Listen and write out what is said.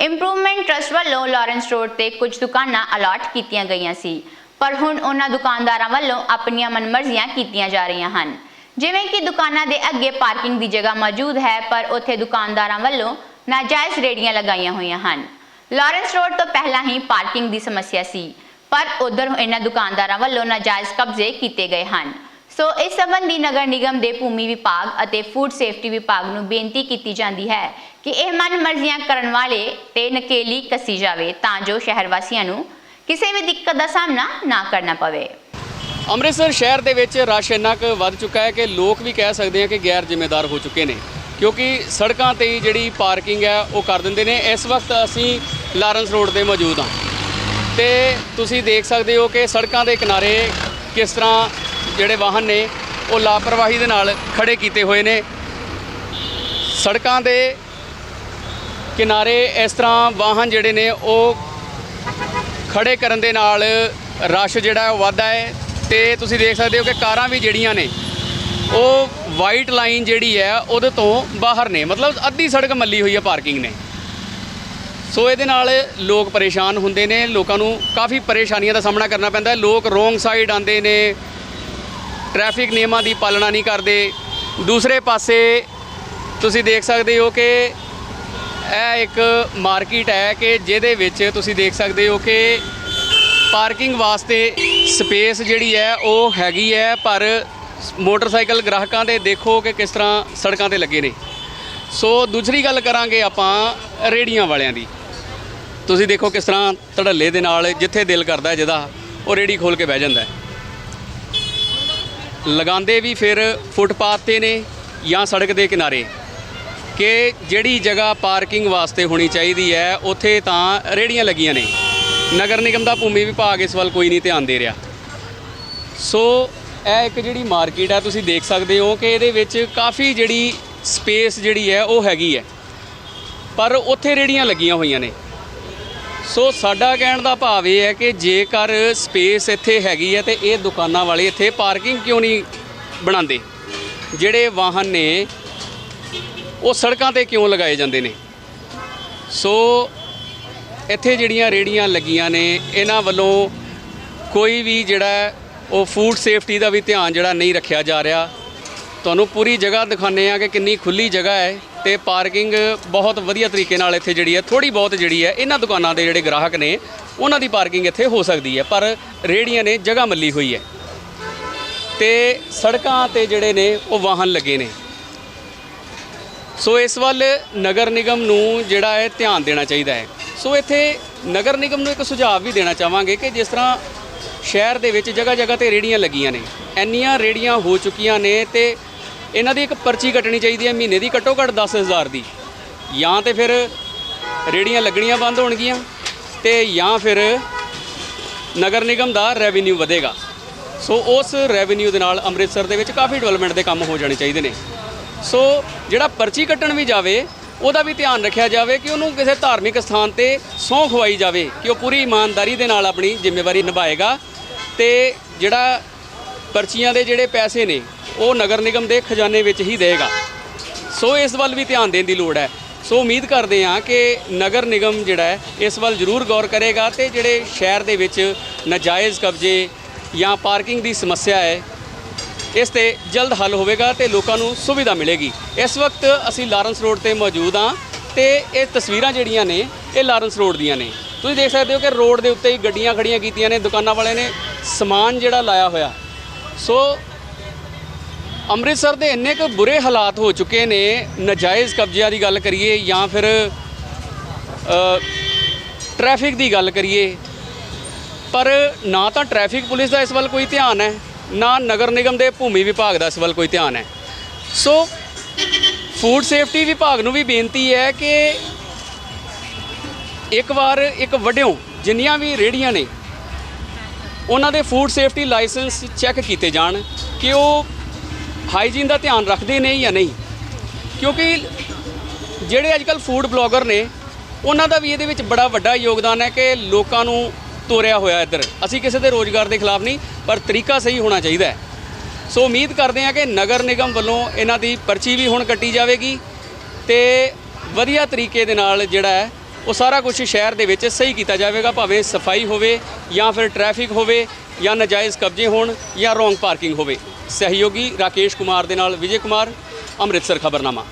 Improvement trust ਵੱਲੋਂ Lawrence road ਤੇ ਕੁਝ ਦੁਕਾਨਾਂ ਅਲਾਟ ਕੀਤੀਆਂ ਗਈਆਂ ਸੀ, ਪਰ ਹੁਣ ਉਹਨਾਂ ਦੁਕਾਨਦਾਰਾਂ ਵੱਲੋਂ ਆਪਣੀਆਂ ਮਨਮਰਜ਼ੀਆਂ ਕੀਤੀਆਂ ਜਾ ਰਹੀਆਂ ਹਨ। ਜਿਵੇਂ ਕਿ ਦੁਕਾਨਾਂ ਦੇ ਅੱਗੇ ਪਾਰਕਿੰਗ ਦੀ ਜਗ੍ਹਾ ਮੌਜੂਦ ਹੈ, ਪਰ ਉੱਥੇ ਦੁਕਾਨਦਾਰਾਂ ਵੱਲੋਂ ਨਾਜਾਇਜ਼ ਰੇੜੀਆਂ ਲਗਾਈਆਂ ਹੋਈਆਂ ਹਨ। ਲਾਰੈਂਸ ਰੋਡ ਤੋਂ ਪਹਿਲਾਂ ਹੀ ਪਾਰਕਿੰਗ ਦੀ ਸਮੱਸਿਆ ਸੀ, ਪਰ ਉਧਰ ਇਹਨਾਂ ਦੁਕਾਨਦਾਰਾਂ ਵੱਲੋਂ ਨਾਜਾਇਜ਼ ਕਬਜ਼ੇ ਕੀਤੇ ਗਏ ਹਨ। ਸੋ ਇਸ ਸੰਬੰਧੀ ਨਗਰ ਨਿਗਮ ਦੇ ਭੂਮੀ ਵਿਭਾਗ ਅਤੇ ਫੂਡ ਸੇਫਟੀ ਵਿਭਾਗ ਨੂੰ ਬੇਨਤੀ ਕੀਤੀ ਜਾਂਦੀ ਹੈ ਕਿ ਇਹ ਮਨਮਰਜ਼ੀਆਂ ਕਰਨ ਵਾਲੇ ਤੇ ਨਕੇਲੀ ਕੱਸੀ ਜਾਵੇ ਤਾਂ ਜੋ ਸ਼ਹਿਰ ਵਾਸੀਆਂ ਨੂੰ ਕਿਸੇ ਵੀ ਦਿੱਕਤ ਦਾ ਸਾਹਮਣਾ ਨਾ ਕਰਨਾ ਪਵੇ। ਅੰਮ੍ਰਿਤਸਰ ਸ਼ਹਿਰ ਦੇ ਵਿੱਚ ਰਸ਼ ਇੰਨਾ ਕੁ ਵੱਧ ਚੁੱਕਾ ਹੈ ਕਿ ਲੋਕ ਵੀ ਕਹਿ ਸਕਦੇ ਆ ਕਿ ਗੈਰ ਜ਼ਿੰਮੇਦਾਰ ਹੋ ਚੁੱਕੇ ਨੇ, ਕਿਉਂਕਿ ਸੜਕਾਂ ਤੇ ਹੀ ਜਿਹੜੀ ਪਾਰਕਿੰਗ ਹੈ ਉਹ ਕਰ ਦਿੰਦੇ ਨੇ। ਇਸ ਵਕਤ ਅਸੀਂ ਲਾਰੈਂਸ ਰੋਡ ਤੇ ਮੌਜੂਦ ਹਾਂ ਤੇ ਤੁਸੀਂ ਦੇਖ ਸਕਦੇ ਹੋ ਕਿ ਸੜਕਾਂ ਦੇ ਕਿਨਾਰੇ ਕਿਸ ਤਰ੍ਹਾਂ ਜਿਹੜੇ ਵਾਹਨ ਨੇ ਉਹ ਲਾਪਰਵਾਹੀ ਦੇ ਨਾਲ ਖੜੇ ਕੀਤੇ ਹੋਏ ਨੇ। ਸੜਕਾਂ ਦੇ ਕਿਨਾਰੇ ਇਸ ਤਰ੍ਹਾਂ ਵਾਹਨ ਜਿਹੜੇ ਨੇ ਉਹ ਖੜੇ ਕਰਨ ਦੇ ਨਾਲ ਰਸ਼ ਜਿਹੜਾ ਉਹ ਵੱਧਦਾ ਹੈ ਤੇ ਤੁਸੀਂ ਦੇਖ ਸਕਦੇ ਹੋ ਕਿ ਕਾਰਾਂ ਵੀ ਜਿਹੜੀਆਂ ਨੇ, ਉਹ ਵਾਈਟ ਲਾਈਨ ਜਿਹੜੀ ਹੈ ਉਹਦੇ ਤੋਂ ਬਾਹਰ ਨੇ। ਮਤਲਬ ਅੱਧੀ ਸੜਕ ਮੱਲੀ ਹੋਈ ਹੈ ਪਾਰਕਿੰਗ ਨੇ। ਸੋ ਇਹਦੇ ਨਾਲ ਲੋਕ ਪਰੇਸ਼ਾਨ ਹੁੰਦੇ ਨੇ, ਲੋਕਾਂ ਨੂੰ ਕਾਫੀ ਪਰੇਸ਼ਾਨੀਆਂ ਦਾ ਸਾਹਮਣਾ ਕਰਨਾ ਪੈਂਦਾ ਹੈ। ਲੋਕ ਰੋਂਗ ਸਾਈਡ ਆਉਂਦੇ ਨੇ ਟ੍ਰੈਫਿਕ ਨਿਯਮਾਂ ਦੀ ਪਾਲਣਾ ਨਹੀਂ ਕਰਦੇ। ਦੂਸਰੇ ਪਾਸੇ ਤੁਸੀਂ ਦੇਖ ਸਕਦੇ ਹੋ ਕਿ ਇਹ ਇੱਕ ਮਾਰਕੀਟ ਹੈ ਕਿ ਜਿਹਦੇ ਵਿੱਚ ਤੁਸੀਂ ਦੇਖ ਸਕਦੇ ਹੋ ਕਿ ਪਾਰਕਿੰਗ ਵਾਸਤੇ ਸਪੇਸ ਜਿਹੜੀ ਹੈ ਉਹ ਹੈਗੀ ਹੈ, ਪਰ ਮੋਟਰਸਾਈਕਲ ਗ੍ਰਾਹਕਾਂ ਦੇ ਦੇਖੋ ਕਿ ਕਿਸ ਤਰ੍ਹਾਂ ਸੜਕਾਂ ਤੇ ਲੱਗੇ ਨੇ। ਸੋ ਦੂਸਰੀ ਗੱਲ ਕਰਾਂਗੇ ਆਪਾਂ ਰੇੜੀਆਂ ਵਾਲਿਆਂ ਦੀ। ਤੁਸੀਂ ਦੇਖੋ ਕਿਸ ਤਰ੍ਹਾਂ ਧੜੱਲੇ ਦੇ ਨਾਲ ਜਿੱਥੇ ਦਿਲ ਕਰਦਾ ਜਿਹਦਾ, ਉਹ ਰੇੜੀ ਖੋਲ ਕੇ ਬਹਿ ਜਾਂਦਾ ਹੈ। ਲਗਾਉਂਦੇ ਵੀ ਫਿਰ ਫੁੱਟਪਾਥ ਤੇ ਨੇ ਜਾਂ ਸੜਕ ਦੇ ਕਿਨਾਰੇ। ਕਿ ਜਿਹੜੀ ਜਗ੍ਹਾ ਪਾਰਕਿੰਗ ਵਾਸਤੇ ਹੋਣੀ ਚਾਹੀਦੀ ਹੈ, ਉੱਥੇ ਤਾਂ ਰੇੜੀਆਂ ਲੱਗੀਆਂ ਨੇ। ਨਗਰ ਨਿਗਮ ਦਾ ਭੂਮੀ ਵਿਭਾਗ ਇਸ ਵੱਲ ਕੋਈ ਨਹੀਂ ਧਿਆਨ ਦੇ ਰਿਹਾ। ਸੋ, ਇਹ ਇੱਕ ਜਿਹੜੀ ਮਾਰਕੀਟ ਹੈ ਤੁਸੀਂ ਦੇਖ ਸਕਦੇ ਹੋ ਕਿ ਇਹਦੇ ਵਿੱਚ ਕਾਫੀ ਜਿਹੜੀ ਸਪੇਸ ਜਿਹੜੀ ਹੈ, ਉਹ ਹੈਗੀ ਹੈ। ਪਰ ਉੱਥੇ ਰੇੜੀਆਂ ਲੱਗੀਆਂ ਹੋਈਆਂ ਨੇ। ਸੋ ਸਾਡਾ ਕਹਿਣ ਦਾ ਭਾਵ ਇਹ ਹੈ ਕਿ ਜੇਕਰ ਸਪੇਸ ਇੱਥੇ ਹੈਗੀ ਹੈ ਤੇ ਇਹ ਦੁਕਾਨਾਂ ਵਾਲੇ ਇੱਥੇ ਪਾਰਕਿੰਗ ਕਿਉਂ ਨਹੀਂ ਬਣਾਉਂਦੇ? ਜਿਹੜੇ ਵਾਹਨ ਨੇ, ਉਹ ਸੜਕਾਂ ਤੇ ਕਿਉਂ ਲਗਾਏ ਜਾਂਦੇ ਨੇ? ਸੋ ਇੱਥੇ ਜਿਹੜੀਆਂ ਰੇੜੀਆਂ ਲੱਗੀਆਂ ਨੇ, ਇਹਨਾਂ ਵੱਲੋਂ ਕੋਈ ਵੀ ਜਿਹੜਾ ਉਹ ਫੂਡ ਸੇਫਟੀ ਦਾ ਵੀ ਧਿਆਨ ਜਿਹੜਾ ਨਹੀਂ ਰੱਖਿਆ ਜਾ ਰਿਹਾ। ਤੁਹਾਨੂੰ ਪੂਰੀ ਜਗ੍ਹਾ ਦਿਖਾਉਂਦੇ ਆ ਕਿ ਕਿੰਨੀ ਖੁੱਲੀ ਜਗ੍ਹਾ ਹੈ ਤੇ ਪਾਰਕਿੰਗ ਬਹੁਤ ਵਧੀਆ ਤਰੀਕੇ ਨਾਲ ਇੱਥੇ ਜਿਹੜੀ ਹੈ ਥੋੜੀ ਬਹੁਤ ਜਿਹੜੀ ਹੈ, ਇਹਨਾਂ ਦੁਕਾਨਾਂ ਦੇ ਜਿਹੜੇ ਗ੍ਰਾਹਕ ਨੇ, ਉਹਨਾਂ ਦੀ ਪਾਰਕਿੰਗ ਇੱਥੇ ਹੋ ਸਕਦੀ ਹੈ, ਪਰ ਰੇੜੀਆਂ ਨੇ ਜਗ੍ਹਾ ਮੱਲੀ ਹੋਈ ਹੈ। ਤੇ ਸੜਕਾਂ ਤੇ ਜਿਹੜੇ ਨੇ, ਉਹ ਵਾਹਨ ਲੱਗੇ ਨੇ। ਸੋ ਇਸ ਵੱਲ ਨਗਰ ਨਿਗਮ ਨੂੰ ਜਿਹੜਾ ਹੈ, ਧਿਆਨ ਦੇਣਾ ਚਾਹੀਦਾ ਹੈ। ਸੋ ਇੱਥੇ ਨਗਰ ਨਿਗਮ ਨੂੰ ਇੱਕ ਸੁਝਾਅ ਵੀ ਦੇਣਾ ਚਾਹਾਂਗੇ ਕਿ ਜਿਸ ਤਰ੍ਹਾਂ ਸ਼ਹਿਰ ਦੇ ਵਿੱਚ ਜਗ੍ਹਾ ਜਗ੍ਹਾ ਤੇ ਰੇੜੀਆਂ ਲੱਗੀਆਂ ਨੇ, ਇੰਨੀਆਂ ਰੇੜੀਆਂ ਹੋ ਚੁੱਕੀਆਂ ਨੇ ਤੇ ਇਹਨਾਂ ਦੀ ਇੱਕ ਪਰਚੀ ਕੱਟਣੀ ਚਾਹੀਦੀ ਹੈ, ਮਹੀਨੇ ਦੀ, ਘੱਟੋ ਘੱਟ 10000 ਦੀ। ਜਾਂ ਤੇ ਫਿਰ ਰੇੜੀਆਂ ਲੱਗਣੀਆਂ ਬੰਦ ਹੋਣਗੀਆਂ ਤੇ ਜਾਂ ਫਿਰ ਨਗਰ ਨਿਗਮ ਦਾ ਰੈਵਨਿਊ ਵਧੇਗਾ। ਸੋ ਉਸ ਰੈਵਨਿਊ ਦੇ ਨਾਲ ਅੰਮ੍ਰਿਤਸਰ ਦੇ ਵਿੱਚ ਕਾਫੀ ਡਿਵੈਲਪਮੈਂਟ ਦੇ ਕੰਮ ਹੋ ਜਾਣੇ ਚਾਹੀਦੇ ਨੇ। ਸੋ ਜਿਹੜਾ ਪਰਚੀ ਕੱਟਣ ਵੀ ਜਾਵੇ, ਉਹਦਾ ਵੀ ਧਿਆਨ ਰੱਖਿਆ ਜਾਵੇ ਕਿ ਉਹਨੂੰ ਕਿਸੇ ਧਾਰਮਿਕ ਸਥਾਨ ਤੇ ਸਹੁੰ ਖਵਾਈ ਜਾਵੇ ਕਿ ਉਹ ਪੂਰੀ ਇਮਾਨਦਾਰੀ ਦੇ ਨਾਲ ਆਪਣੀ ਜ਼ਿੰਮੇਵਾਰੀ ਨਿਭਾਏਗਾ ਤੇ ਜਿਹੜਾ ਪਰਚੀਆਂ ਦੇ ਜਿਹੜੇ ਪੈਸੇ ਨੇ ਉਹ ਨਗਰ ਨਿਗਮ ਦੇ ਖਜ਼ਾਨੇ ਵਿੱਚ ਹੀ ਦੇਗਾ। ਸੋ ਇਸ ਵੱਲ ਵੀ ਧਿਆਨ ਦੇਣ ਦੀ ਲੋੜ ਹੈ। ਸੋ ਉਮੀਦ ਕਰਦੇ ਹਾਂ ਕਿ ਨਗਰ ਨਿਗਮ ਜਿਹੜਾ ਹੈ, ਇਸ ਵੱਲ ਜ਼ਰੂਰ ਗੌਰ ਕਰੇਗਾ ਤੇ ਜਿਹੜੇ ਸ਼ਹਿਰ ਦੇ ਵਿੱਚ ਨਾਜਾਇਜ਼ ਕਬਜ਼ੇ ਜਾਂ ਪਾਰਕਿੰਗ ਦੀ ਸਮੱਸਿਆ ਹੈ, ਇਸ ਤੇ ਜਲਦ ਹੱਲ ਹੋਵੇਗਾ ਤੇ ਲੋਕਾਂ ਨੂੰ ਸੁਵਿਧਾ ਮਿਲੇਗੀ। ਇਸ ਵਕਤ ਅਸੀਂ ਲਾਰੈਂਸ ਰੋਡ ਤੇ ਮੌਜੂਦ ਹਾਂ ਤੇ ਇਹ ਤਸਵੀਰਾਂ ਜਿਹੜੀਆਂ ਨੇ, ਇਹ ਲਾਰੈਂਸ ਰੋਡ ਦੀਆਂ ਨੇ। ਤੁਸੀਂ ਦੇਖ ਸਕਦੇ ਹੋ ਕਿ ਰੋਡ ਦੇ ਉੱਤੇ ਹੀ ਗੱਡੀਆਂ ਖੜੀਆਂ ਕੀਤੀਆਂ ਨੇ, ਦੁਕਾਨਾਂ ਵਾਲਿਆਂ ਨੇ ਸਮਾਨ ਜਿਹੜਾ ਲਾਇਆ ਹੋਇਆ। ਸੋ ਅੰਮ੍ਰਿਤਸਰ ਦੇ ਇੰਨੇ ਕੁ ਬੁਰੇ ਹਾਲਾਤ ਹੋ ਚੁੱਕੇ ਨੇ ਨਜਾਇਜ਼ ਕਬਜ਼ਿਆਂ ਦੀ ਗੱਲ ਕਰੀਏ ਜਾਂ ਫਿਰ ਅ, ਟ੍ਰੈਫਿਕ ਦੀ ਗੱਲ ਕਰੀਏ ਪਰ ਨਾ ਤਾਂ ਟ੍ਰੈਫਿਕ ਪੁਲਿਸ ਦਾ ਇਸ ਵੱਲ ਕੋਈ ਧਿਆਨ ਹੈ ਨਾ ਨਗਰ ਨਿਗਮ ਦੇ ਭੂਮੀ ਵਿਭਾਗ ਦਾ ਇਸ ਵੱਲ ਕੋਈ ਧਿਆਨ ਹੈ। ਸੋ ਫੂਡ ਸੇਫਟੀ ਵਿਭਾਗ ਨੂੰ ਵੀ ਬੇਨਤੀ ਹੈ ਕਿ ਇੱਕ ਵਾਰ ਇੱਕ ਵੱਡਿਓ ਜਿੰਨੀਆਂ ਵੀ ਰੇੜੀਆਂ ਨੇ ਉਹਨਾਂ ਦੇ ਫੂਡ ਸੇਫਟੀ ਲਾਇਸੈਂਸ ਚੈੱਕ ਕੀਤੇ ਜਾਣ ਕਿ ਉਹ ਹਾਈਜੀਨ ਦਾ ਧਿਆਨ ਰੱਖਦੇ ਨੇ ਜਾਂ ਨਹੀਂ? ਕਿਉਂਕਿ ਜਿਹੜੇ ਅੱਜਕੱਲ ਫੂਡ ਬਲੌਗਰ ਨੇ, ਉਹਨਾਂ ਦਾ ਵੀ ਇਹਦੇ ਵਿੱਚ ਬੜਾ ਵੱਡਾ ਯੋਗਦਾਨ ਹੈ ਕਿ ਲੋਕਾਂ ਨੂੰ ਤੋਰਿਆ ਹੋਇਆ ਇੱਧਰ। ਅਸੀਂ ਕਿਸੇ ਦੇ ਰੋਜ਼ਗਾਰ ਦੇ ਖਿਲਾਫ ਨਹੀਂ, ਪਰ ਤਰੀਕਾ ਸਹੀ ਹੋਣਾ ਚਾਹੀਦਾ ਹੈ। ਸੋ ਉਮੀਦ ਕਰਦੇ ਹਾਂ ਕਿ ਨਗਰ ਨਿਗਮ ਵੱਲੋਂ ਇਹਨਾਂ ਦੀ ਪਰਚੀ ਵੀ ਹੁਣ ਕੱਟੀ ਜਾਵੇਗੀ ਤੇ ਵਧੀਆ ਤਰੀਕੇ ਦੇ ਨਾਲ ਜਿਹੜਾ ਹੈ ਉਹ ਸਾਰਾ ਕੁਝ ਸ਼ਹਿਰ ਦੇ ਵਿੱਚ ਸਹੀ ਕੀਤਾ ਜਾਵੇਗਾ, ਭਾਵੇਂ ਸਫ਼ਾਈ ਹੋਵੇ ਜਾਂ ਫਿਰ ਟ੍ਰੈਫਿਕ ਹੋਵੇ ਜਾਂ ਨਜਾਇਜ਼ ਕਬਜ਼ੇ ਹੋਣ ਜਾਂ ਰੋਂਗ ਪਾਰਕਿੰਗ ਹੋਵੇ। ਸਹਿਯੋਗੀ ਰਾਕੇਸ਼ ਕੁਮਾਰ ਦੇ ਨਾਲ ਵਿਜੇ ਕੁਮਾਰ, ਅੰਮ੍ਰਿਤਸਰ ਖਬਰਨਾਮਾ।